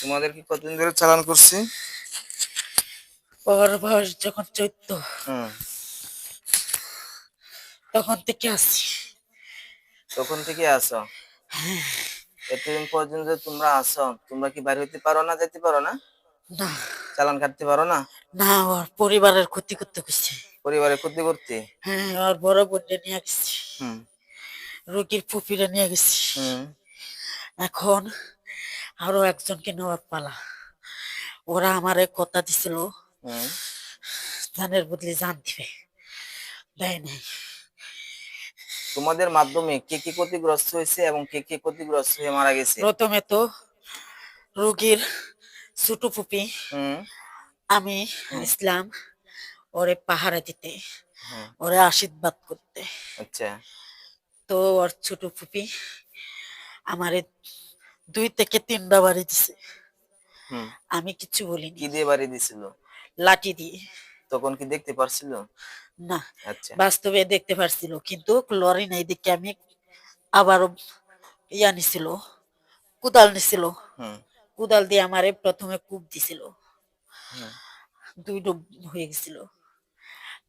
তোমাদের কি কতদিন ধরে চালান করছি? ওর বয়স যখন হুম। তখন থেকে আসছি তখন থেকে আসো এতদিন পর্যন্ত তোমরা আসো তোমরা কি বাইরে হইতে পারো না যেতে পারো না? না। চালান কাটতে পারো না? না ওর পরিবারের ক্ষতি করতে গেছে পরিবারের ক্ষতি করতে? হ্যাঁ ওর বড় বোনটা নিয়ে গেছি। রোগীর পুপিরে নিয়ে গেছি। হুম। এখন আরও একজনকে নেওয়ার পালা। ওরা আমারে কথা দিছিল জানের বদলে জান দিবে। দেয় নাই। তোমাদের মাধ্যমে কে কে ক্ষতিগ্রস্ত হয়েছে এবং কে কে ক্ষতিগ্রস্ত হয়ে মারা গেছে? প্রথমে তো রোগীর ছোট পুপি হুম। আমি ইসলাম ওরে পাহারা দিতে ওরে আশীর্বাদ করতে। আচ্ছা। তো ওর ছোট ফুপি আমারে দুই থেকে তিনটা বাড়ি দিছে। আমি কিছু বলিনি। কি দিয়ে বাড়ি দিছিল? লাঠি দিয়ে। তখন কি দেখতে পারছিল? না আচ্ছা। বাস্তবে দেখতে পারছিল কিন্তু লরি নাই দেখে আমি আবারও ইয়া নিছিল কুদাল নিছিল। কুদাল দিয়ে আমারে প্রথমে কূপ দিছিল। দুই ডুব হয়ে গেছিল।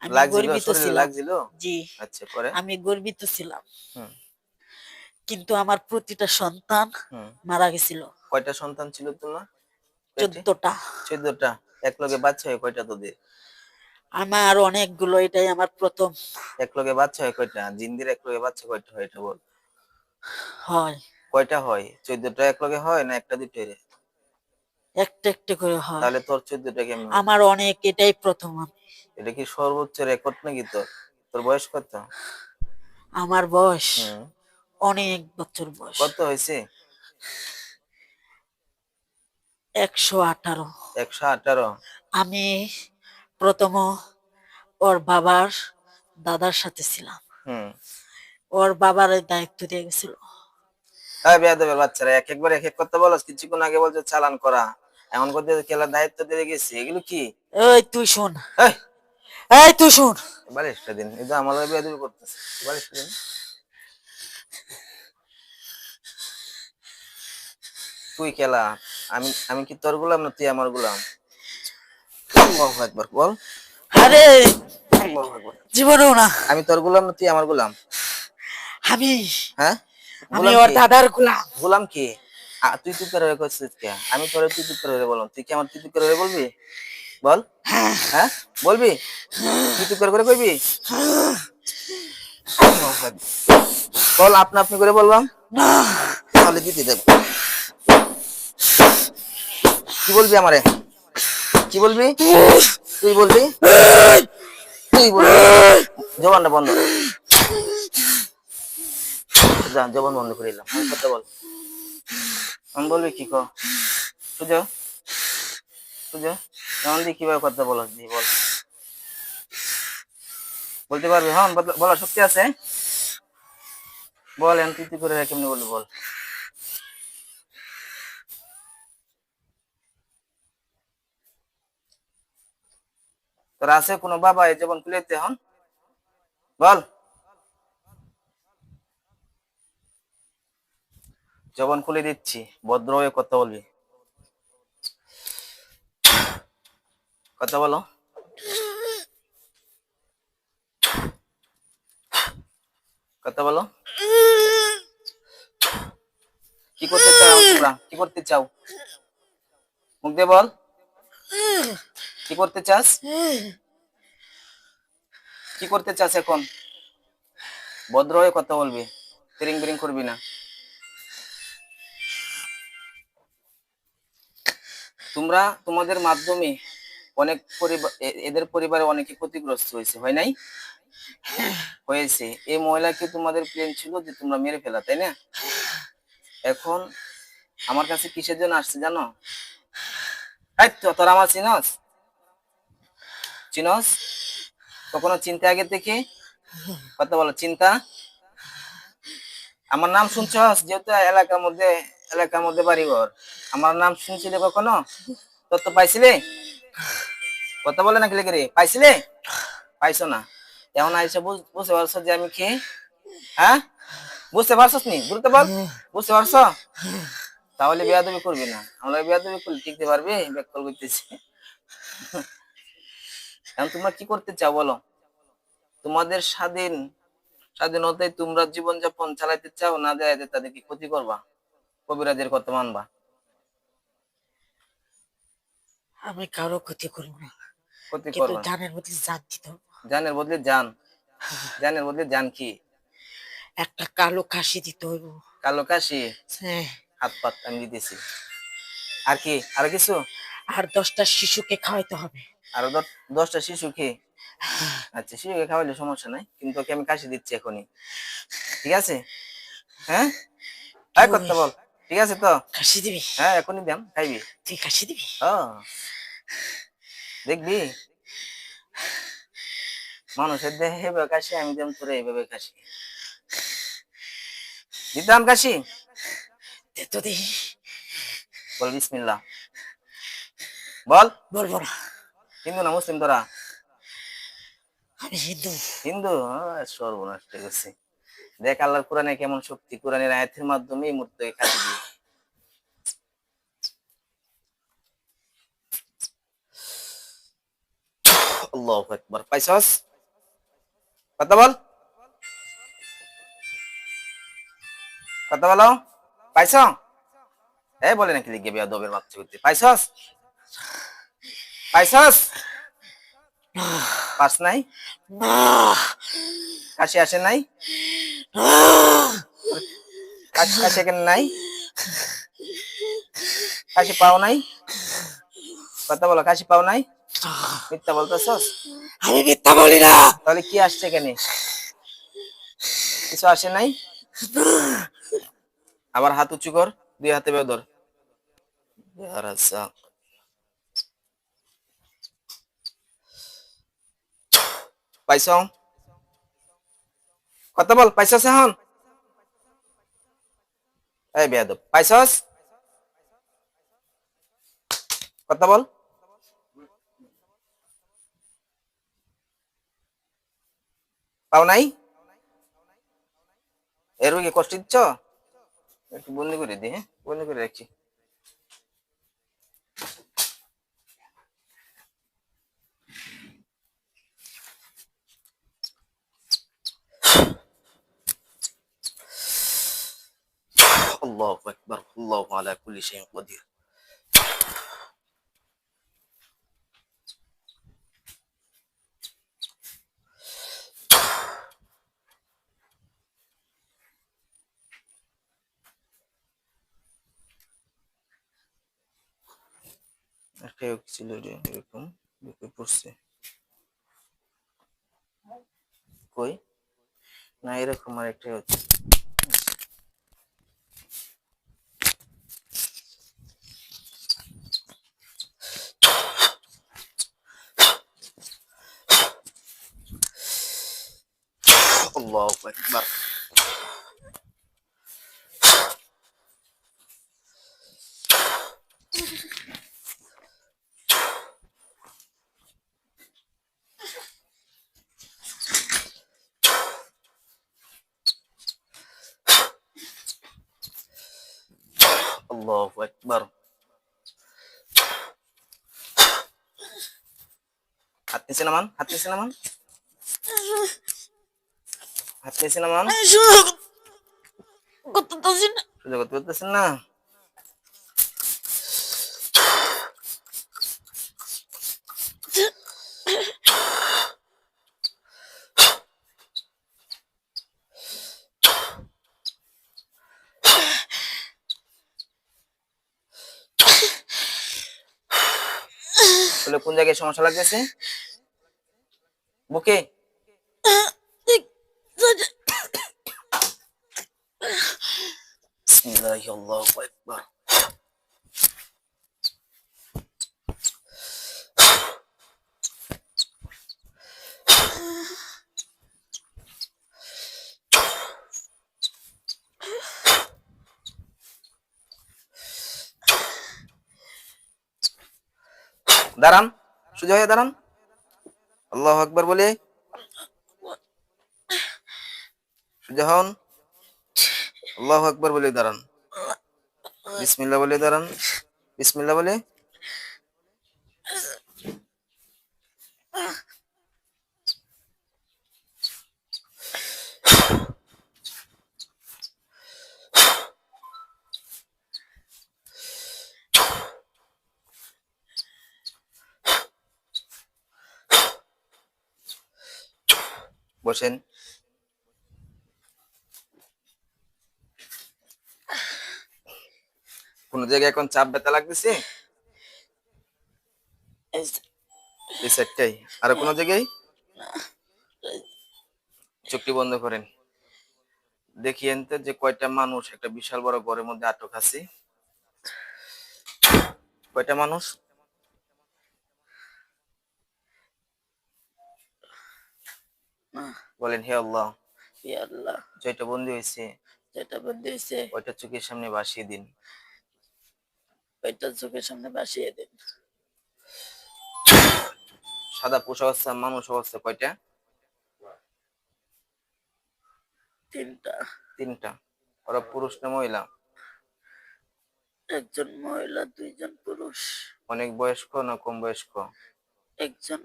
আমি গর্বিত ছিলাম। জি। আচ্ছা পরে? আমি গর্বিত ছিলাম। কিন্তু আমার প্রতিটা সন্তান মারা গেছিল। কয়টা সন্তান ছিল তোমার? চোদ্দটা। চোদ্দটা। এক লগে বাচ্চা হয় কয়টা তোদের? আমার অনেকগুলো এটাই আমার প্রথম। এক লগে বাচ্চা হয় কয়টা? জিন্দির এক লগে বাচ্চা কয়টা হয় এটা বল। হয়। কয়টা হয়? চোদ্দটা এক লগে হয় না একটা দুটো একটা একটা করে হয়। তাহলে তোর চোদ্দটা কেমন? আমার অনেক এটাই প্রথম এটা কি সর্বোচ্চ রেকর্ড নাকি তোর? তোর বয়স কত? আমার বয়স অনেক বছর বয়স। কত হয়েছে? একশো আঠারো। একশো আঠারো। আমি প্রথম ওর বাবার দাদার সাথে ছিলাম। ওর বাবার দায়িত্ব দিয়ে গেছিল। হ্যাঁ বেয়াদবের বাচ্চারা এক একবার এক এক কথা বলো কিছুক্ষণ আগে বলছো চালান করা। এমন করতে খেলার দায়িত্ব দিয়ে গেছি এগুলো কি? এই তুই শোন। এই! এই তুই শোন। বালিশটা দিন এটা আমার বেয়াদবি করতেছে বালিশটা দিন। তুই খেলা। আমি আমি কি তোর গুলাম না তুই আমার গুলাম? আকবার বল। আরে জীবনেও না। আমি তোর গুলাম না তুই আমার গুলাম? আমি হ্যাঁ? আমি ওর দাদার গোলাম। গোলাম কি? তুই তুই করে করছিস কে আমি তোরে তুই তুই করে বললাম। তুই কি আমার তুই তুই করে বলবি? বল। হ্যাঁ। বলবি? তুই তুই করে করে কইবি? বল আপনা আপনি করে বলবাম না। তাহলে দিতে দেব। কি বলবি আমারে? কি বলবি? তুই বলবি? তুই বলবি। জবানটা বন্ধ যা জবান বন্ধ করে দিলাম আমি কথা বল। আমি বলবি কি কো সুজো সুজো এমন দিয়ে কীভাবে কথা বলো বল। বলতে পারবি? হ্যাঁ বল- বলার শক্তি আছে? বল তুই করে কেমনি বলবি বল? তোর আছে কোনো বাবা এই জীবন খুলেতে হন বল। জবান খুলে দিচ্ছি, ভদ্র হয়ে কথা বলবি। কথা বলো। কথা বলো। কি করতে চাও তোমরা? কি করতে চাও? মুখ দিয়ে বল। কি করতে চাস? কি করতে চাস এখন? ভদ্র হয়ে কথা বলবি। তিরিং বিরিং করবি না। তোমরা তোমাদের মাধ্যমে অনেক পরিবার এদের পরিবারে অনেকে ক্ষতিগ্রস্ত হয়েছে, হয় নাই? হয়েছে। এই মহিলা কি তোমাদের প্লেন ছিল যে তোমরা মেরে ফেলা, তাই না? এখন আমার কাছে কিসের জন্য আসছে জানো? এই তো, তোরা আমার চিনস? চিনস? কখনো চিন্তা আগে দেখি? কথা বলো, চিন্তা? আমার নাম শুনছস? যেহেতু এলাকার মধ্যে এলাকার মধ্যে বাড়ি ঘর আমার নাম শুনছিলে কখনো? তোর তো পাইছিলে? কথা বলে না খেলে রে? পাইছিলে? পাইছো না। এমন আইসা বুঝ- বুঝতে পারছ যে আমি কে? হ্যাঁ? বুঝতে পারছস নি? দ্রুত বল বুঝতে পারছ? তাহলে বেয়াদবি করবি না। আমরা বেয়াদবি করলে টিকতে পারবে? ব্যাক কল করতেছি। এখন তোমরা কি করতে চাও বলো? তোমাদের স্বাধীন স্বাধীনতায় তোমরা জীবনযাপন চালাইতে চাও না দেয় তাদেরকে ক্ষতি করবা? কবিরাজের কথা মানবা? আমি কারও ক্ষতি করব না। ক্ষতি করবা। জানের মধ্যে জান দিতে জানের বদলে জান। জানের বদলে জান কি? একটা কালো কাশি দিতে হইব। কালো কাশি? হ্যাঁ। হাত পাত আমি দিতেছি আর কি? আর কিছু? আর দশটা শিশুকে খাওয়াইতে হবে। আরও দশ- দশটা শিশুকে? আচ্ছা শিশুকে খাওয়াইলে সমস্যা নাই কিন্তু ওকে আমি কাশি দিচ্ছি এখনই। ঠিক আছে? হ্যাঁ? হ্যাঁ করতে বল। ঠিক আছে তো? কাশি দিবি? হ্যাঁ এখনই দাম খাইবি। তুই কাশি দিবি? হ্যাঁ দেখবি? মানুষের দেহে এভাবে কাশি আমি যেমন তোরে এইভাবে কাশি। দিতাম কাশি? দে তো দেখি বল বিসমিল্লাহ। বল। বলব না। হিন্দু না মুসলিম তোরা? আমি হিন্দু। হিন্দু? সর্বনাশ ঠিক আছে দেখ আল্লাহর কোরআনে কেমন শক্তি কোরআনের আয়াতের মাধ্যমে এই মূর্তিকে কাটি দিয়ে। আল্লাহু আকবার। পাইছস? কথা বল। কথা বলো? পাইছ এ বলে নাকি লিখে বিয়া দবের বাচ্চা করতে। পাইছস? পাইছস? পাস নাই? কাশি আসে নাই? কাশি কাশি এখানে নাই? কাশি পাও নাই? কথা বলো কাশি পাও নাই? মিথ্যা বলতেছস? আমি মিথ্যা বলি না। তাহলে কি আসছে এখানে? কিছু আসে নাই? আবার হাত উঁচু কর, দুই হাতে বেদর পাইছ কথা বল, পাইছস এখন? এই বেয়াদব, পাইছস? কথা বল। পাও নাই? এর কষ্ট দিচ্ছ? একটু বন্ধ করে দিই হ্যাঁ? বন্ধ করে রাখছি। আল্লাহ আকবার, আল্লাহ আলা কুল্লি শাইইন কাদির একটা ছিল রে এরকম বুকে পড়ছে কই না এরকম আর একটা হচ্ছে الله أكبر নিচে নামান হাত নিচে নামান হাত নিচে নামান করতেছি না। করতে পারতেছেন না? কোন জায়গায় সমস্যা লাগতেছে? বুকে বিসমিল্লাহি আল্লাহু আকবার দাঁড়ান সোজা হয়ে দাঁড়ান আল্লাহ আকবার বলে সোজা হন আল্লাহ আকবার বলে দাঁড়ান বিসমিল্লাহ বলে দাঁড়ান বিসমিল্লাহ বলে বসেন। কোন জায়গায় এখন চাপ ব্যথা লাগতেছে? আর কোন জায়গায়? চোখটি বন্ধ করেন। দেখিয়েন তো যে কয়টা মানুষ একটা বিশাল বড় ঘরের মধ্যে আটক আছে। কয়টা মানুষ? বলেন হে আল্লাহ ই আল্লাহ। জয়টা বন্দি হয়েছে যেটা বন্ধ হয়েছে ওইটা চোখের সামনে ভাসিয়ে দিন। ওইটা চোখের সামনে বাসিয়ে দিন। সাদা পোশাক অবস্থা মানুষ অবস্থা কয়টা? তিনটা। তিনটা। ওরা পুরুষ না মহিলা? একজন মহিলা দুইজন পুরুষ। অনেক বয়স্ক না কম বয়স্ক? একজন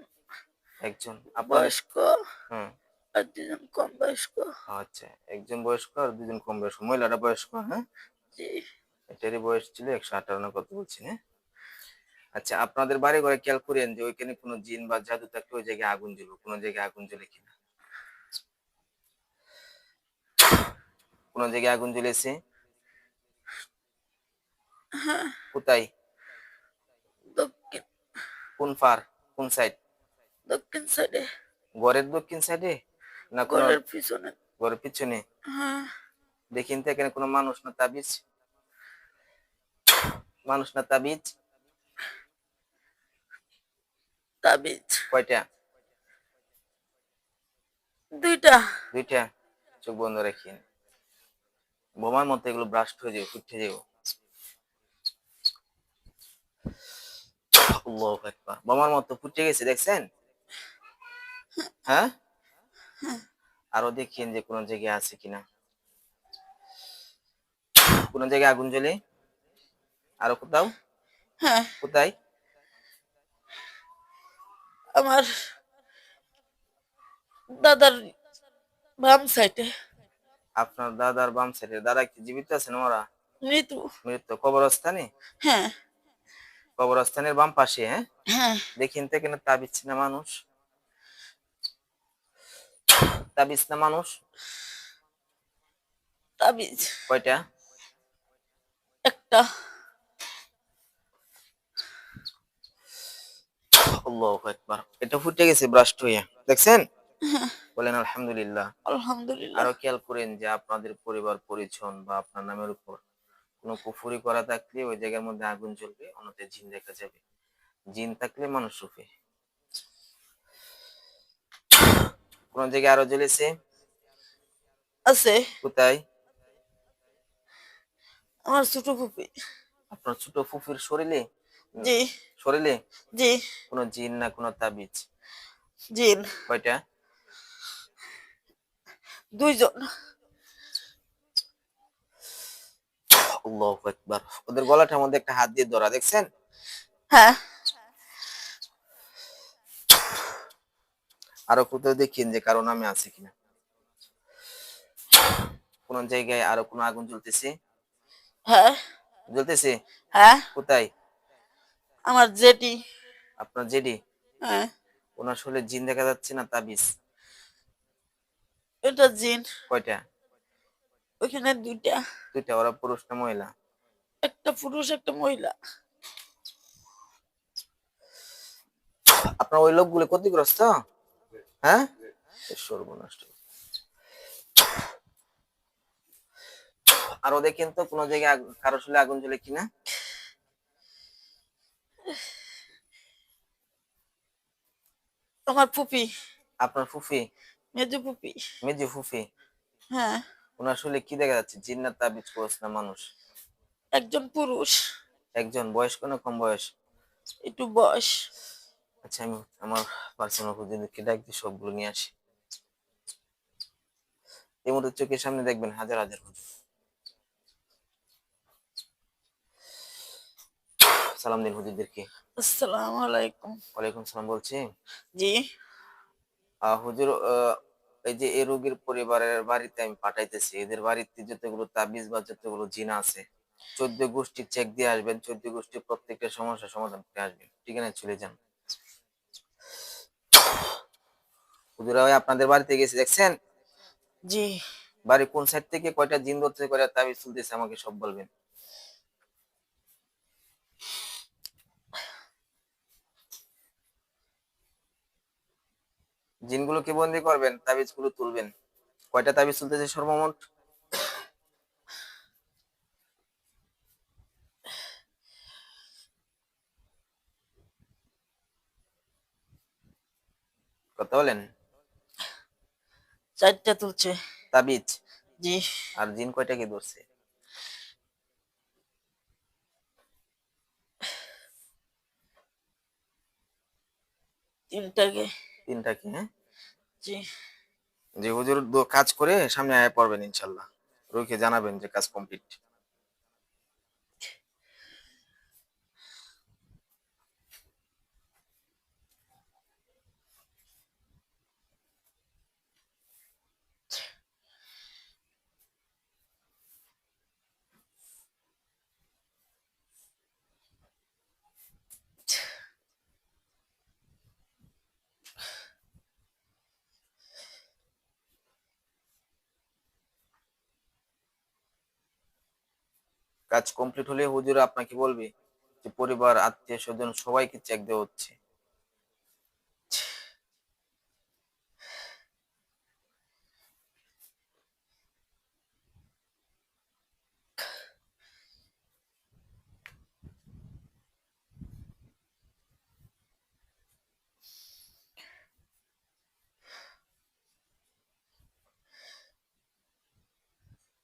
একজন বয়স্ক। আর দুজন কম বয়স্ক। আচ্ছা একজন বয়স্ক আর দুজন কম বয়স্ক। মহিলাটা বয়স্ক হ্যাঁ? জি। এটারই বয়স ছিল একশো আঠারো না কত বলছি হ্যাঁ? আচ্ছা আপনাদের বাড়ি ঘরে খেয়াল করেন যে ওইখানে কোনো জিন বা জাদু থাকলে ওই জায়গায় আগুন জ্বলবে কোনো জায়গায় আগুন জ্বলে কিনা? কোন জায়গায় আগুন জ্বলেছে? কোথায়? কোন ফার? কোন সাইড? দক্ষিণ সাইডে। ঘরের দক্ষিণ সাইডে? না কোন ঘরের পিছনে। ঘরের পিছনে? হ্যাঁ। দেখিন তো এখানে কোনো মানুষ না তাবিজ? মানুষ না তাবিজ? তাবিজ। কয়টা? দুইটা। দুইটা? চোখ বন্ধ রাখিন। বোমার মতো এগুলো ব্রাস্ট হয়ে যাবে ফুটে যাবে। বোমার মতো ফুটে গেছে দেখছেন? হ্যাঁ? আরও দেখিন যে কোন জায়গায় আছে কিনা। কোন জায়গায় আগুন জ্বলে? আরও কোথাও? হ্যাঁ। কোথায়? আমার দাদার বাম সাইডে। আপনার দাদার বাম সাইডে। দাদা কি জীবিত আছেন ওরা? মৃত্যু মৃত্যু কবরস্থানে? হ্যাঁ। কবরস্থানের বাম পাশে হ্যাঁ? হ্যাঁ। দেখিন তো কেন তাবিজ না মানুষ। তাবিজ না মানুষ? তাবিজ। কয়টা? একটা। আল্লাহু আকবার। এটা ফুটে গেছে ব্রাস্ট হইয়া দেখছেন? বলেন আলহামদুলিল্লাহ। আলহামদুলিল্লাহ। আরও খেয়াল করেন যে আপনাদের পরিবার পরিজন বা আপনার নামের উপর কোনো কুফুরি করা থাকলে ওই জায়গার মধ্যে আগুন জ্বলবে অন্যতে জিন দেখা যাবে। জিন থাকলে মানুষ রূপে। কোন জায়গায় আরও জ্বলেছে? আছে। কোথায়? আমার ছোট ফুপি। আপনার ছোট ফুফির শরীরে? জি। শরীরে? জি। কোন জিন না কোনো তাবিজ? জিন। কয়টা? দুইজন। আল্লাহু আকবার। ওদের গলাটার মধ্যে একটা হাত দিয়ে ধরা দেখছেন? হ্যাঁ। আরও কোথাও দেখিন যে কারও নামে আছে কিনা। কোন জায়গায় আরও কোনো আগুন জ্বলতেছে? হ্যাঁ। জ্বলতেছে? হ্যাঁ। কোথায়? আমার জেটি আপনার জেডি? হ্যাঁ। ওনার শরীরে জিন দেখা যাচ্ছে না তাবিজ? এটা জিন। কয়টা? ওইখানে দুইটা। দুইটা ওরা পুরুষ না মহিলা? একটা পুরুষ একটা মহিলা। আপনার ওই লোকগুলো ক্ষতিগ্রস্ত? হ্যাঁ? এ সর্বনষ্ট। আরও দেখেন তো কোন জায়গায় কারও আগুন জ্বলে কিনা? আমার ফুপি। আপনার ফুফি মেজু ফুপি। মেজি ফুফি হ্যাঁ। ওনার শরীরে কি দেখা যাচ্ছে? জিন্নাত তাবিজ কোর্স না মানুষ? একজন পুরুষ। একজন বয়স্ক না কম বয়স? একটু বয়স। আচ্ছা আমি আমার পার্সোনাল প্রতিনিধিকে ডাক দিয়ে সবগুলো নিয়ে আসি। এই মুহূর্তে চোখের সামনে দেখবেন হাজার হাজার হুজুর। সালাম দিন হুজুরদেরকে। আসসালামু আলাইকুম। ওয়ালাইকুম সালাম বলছি। জি। আহ, হুজুর এই যে এই রোগীর পরিবারের বাড়িতে আমি পাঠাইতেছি এদের বাড়িতে যতগুলো তাবিজ বা যতগুলো জিন আছে চোদ্দ গোষ্ঠী চেক দিয়ে আসবেন চোদ্দ গোষ্ঠী প্রত্যেকটা সমস্যার সমাধান করে আসবেন। ঠিকানা চলে যান। হুজুরা আপনাদের বাড়িতে গেছে দেখছেন? জি। বাড়ি কোন সাইড থেকে কয়টা জিন ধরতে কয়টা তাবিজ তুলতেছে আমাকে সব বলবেন। জিনগুলোকে বন্দি করবেন তাবিজগুলো তুলবেন। কয়টা তাবিজ তুলতেছে সর্বমোট? কথা বলেন। চারটা তুলছে। তাবিজ? জি। আর জিন কয়টা কি ধরছে? তিনটাকে। তিনটা কি হ্যাঁ? জি। যে হুজুর কাজ করে সামনে আয় পড়বেন ইনশাল্লাহ। রুখে জানাবেন যে কাজ কমপ্লিট। কাজ কমপ্লিট হলে হুজুর আপনাকে বলবে যে পরিবার, আত্মীয় স্বজন সবাইকে চেক দেওয়া হচ্ছে।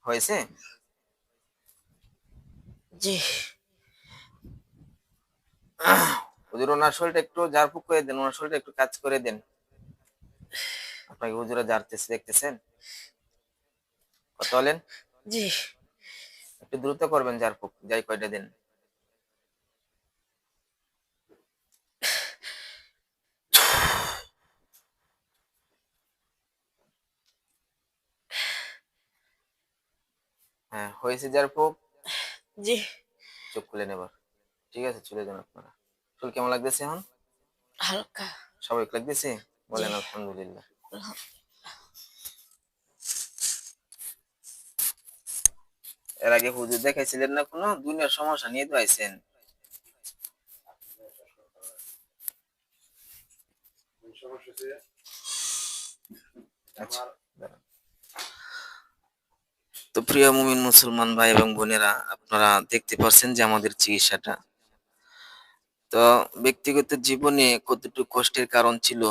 হয়েছে? জি। হুজুর ওনার শরীরটা একটু ঝাড়ফুঁক করে দেন ওনার শরীরটা একটু কাজ করে দেন। আপনাকে হুজুরা ঝাড়তেছে দেখতেছেন? কথা বলেন? জি। একটু দ্রুত করবেন ঝাড়ফুঁক যাই কয়টা দেন। হ্যাঁ হয়েছে ঝাড়ফুঁক। জি। চোখ খুলে নেবার। ঠিক আছে চলে যান আপনারা। চুল কেমন লাগতেছে এখন? হালকা। স্বাভাবিক লাগতেছে? বলেন। আলহামদুলিল্লাহ। এর আগে হুজুর দেখাইছিলেন না কোনো? দুনিয়ার সমস্যা নিয়ে তো আইছেন। আচ্ছা। তো প্রিয় মুমিন মুসলমান ভাই এবং বোনেরা, আপনারা দেখতে পাচ্ছেন যে আমাদের চিকিৎসাটা। তো ব্যক্তিগত জীবনে কতটুকু কষ্টের কারণ ছিল,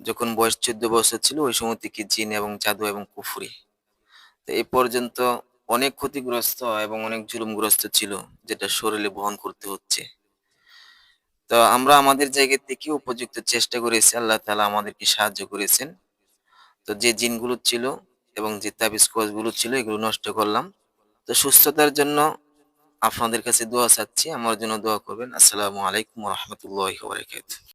যখন বয়স চোদ্দ বছর ছিল, ওই সময় থেকে জিন এবং জাদু এবং কুফুরি। তো এই পর্যন্ত অনেক ক্ষতিগ্রস্ত এবং অনেক জুলুমগ্রস্ত ছিল, যেটা শরীরে বহন করতে হচ্ছে। তো আমরা আমাদের জায়গা থেকে উপযুক্ত চেষ্টা করেছি, আল্লাহ তাআলা আমাদেরকে সাহায্য করেছেন। তো যে জিনগুলো ছিল এবং যে তাবিজগুলো ছিল, এগুলো নষ্ট করলাম। তো সুস্থতার জন্য আপনাদের কাছে দোয়া চাচ্ছি। আমার জন্য দোয়া করবেন। আসসালামু আলাইকুম রহমতুল্লাহ বারকাতুহ।